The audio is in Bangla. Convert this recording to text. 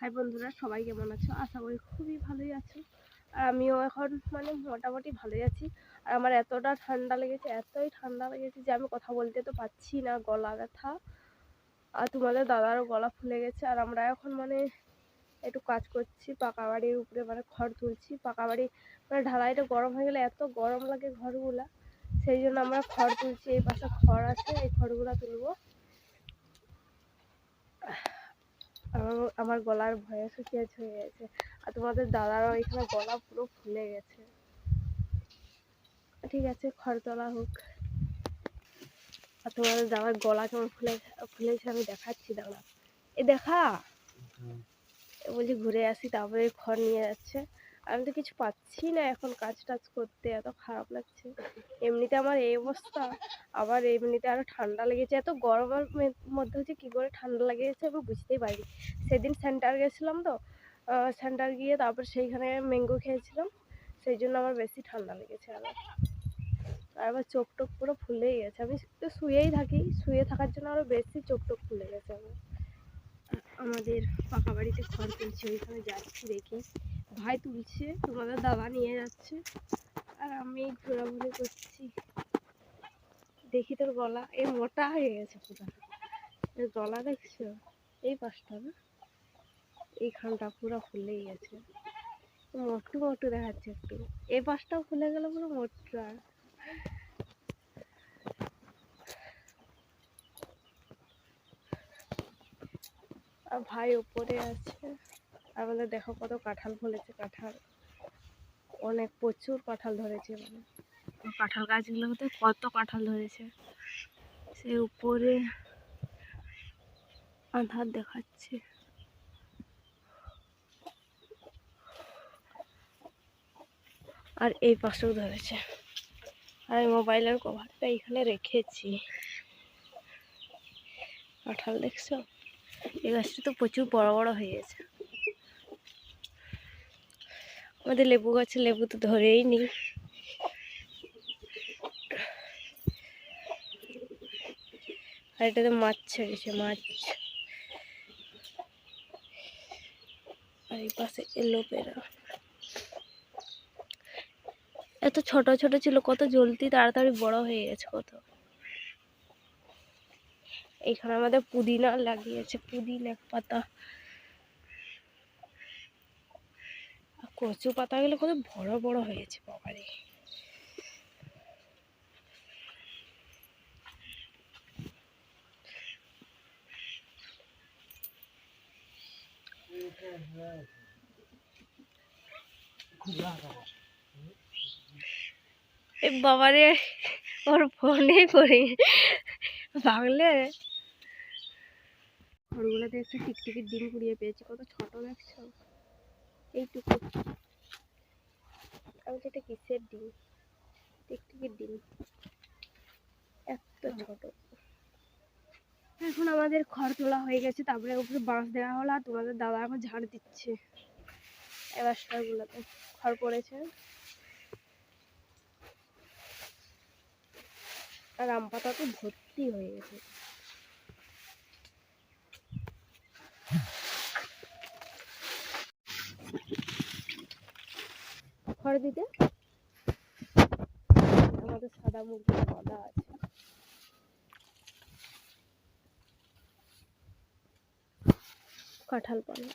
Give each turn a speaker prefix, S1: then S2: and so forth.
S1: হাই বন্ধুরা, সবাই কেমন আছো? আশা করি খুবই ভালোই আছো। আর আমিও এখন মানে মোটামুটি ভালোই আছি। আর আমার এতটা ঠান্ডা লেগেছে, এতই ঠান্ডা লেগেছে যে আমি কথা বলতে তো পারছি না, গলা ব্যথা। আর তোমাদের দাদারও গলা ফুলে গেছে, আর আমরা এখন মানে একটু কাজ করছি, পাকা বাড়ির উপরে মানে খড় তুলছি। পাকা বাড়ি মানে ঢালাইটা গরম হয়ে গেলে এত গরম লাগে ঘরগুলা, সেই জন্য আমরা খড় তুলছি, এই পাশে খড় আছে, এই খড়গুলা তুলবো। আমার গলার ভয়ে শুকিয়েছে হয়ে গেছে। আর তোমাদের দাদারও এখানে গলা পুরো ফুলে গেছে। ঠিক আছে খড় তোলা হোক। আর তোমাদের দাদার গলা কেমন ফুলে ফুলেছে আমি দেখাচ্ছি দাদা। এ দেখা। এ বলছি ঘুরে আসি তারপরে খড় নিয়ে যাচ্ছে। আমি তো কিছু পাচ্ছি না এখন কাজ টাজ করতে, এত খারাপ লাগছে। এমনিতে আমার এই অবস্থা, আবার এমনিতে আরও ঠান্ডা লেগেছে, এত গরমের মধ্যে হচ্ছে কি করে ঠান্ডা লেগেছে আমি বুঝতেই পারিনি। সেদিন সেন্টার গেছিলাম তো সেন্টার গিয়ে তারপর সেইখানে ম্যাঙ্গো খেয়েছিলাম, সেই জন্য আমার বেশি ঠান্ডা লেগেছে আর আবার চোখ টোক পুরো ফুলেই গেছে, আমি তো শুয়েই থাকি, শুয়ে থাকার জন্য আরও বেশি চোখ টোক ফুলে গেছে আমার। আমাদের পাকা বাড়িতে খড় তুলছে ওইখানে যাচ্ছি দেখি। ভাই তুলছে, তোমাদের দাদা নিয়ে যাচ্ছে। আর আমি ঘোরাঘুরি করছি। দেখি তোর গলা এই মোটা হয়ে গেছে পুরো। গলা দেখছ? এই পাশটা না? এইখানটা পুরো ফুলেই গেছে। মোটু মোটু দেখাচ্ছে একটু। এই পাশটাও ফুলে গেল পুরো মোটা আর ভাই ওপরে আছে। আর আমাদের দেখো কত কাঁঠাল ফলেছে কাঁঠাল। অনেক প্রচুর কাঁঠাল ধরেছে মানে। কাঁঠাল গাছগুলোতে কত কাঁঠাল ধরেছে। সে উপরে আধার দেখাচ্ছে। আর এই পাশেও ধরেছে। আর এই মোবাইলের কভারটা এখানে রেখেছি। কাঁঠাল দেখছ? এই গাছটা তো প্রচুর বড় বড় হয়ে গেছে। আমাদের লেবু গাছে লেবু তো ধরেই নি আর এটাতে মাছ ছেড়েছে, মাছ। আর এই পাশে এলোপেরা। এত ছোট ছোট ছিল, কত জলদি তাড়াতাড়ি বড় হয়ে গেছে কত। এখানে আমাদের পুদিনা লাগিয়েছে, পুদিনা পাতা আর কচু পাতাগুলো কত বড় বড় হয়েছে বাবারে এ বাবারে ওর ফোনেই পড়ি ভাগলে খড়গুলোতে একটা টিকটিকির ডিম কুড়িয়ে পেয়েছি, কত ছোট দেখছ। এইটুকু। আমি তো এটা কিসের ডিম? টিকটিকির ডিম? এত ছোট। এখন আমাদের খড় তোলা হয়ে গেছে তারপরে উপরে বাঁশ দেওয়া হলো আর তোমাদের দাদা এখন ঝাড় দিচ্ছে। এবার গুলোতে খড় পড়েছে। আর আম পাতা তো ভর্তি হয়ে গেছে। খড় দিতে? আমাদের সাদা মুরগি বাঁধা আছে। কাঁঠাল পানা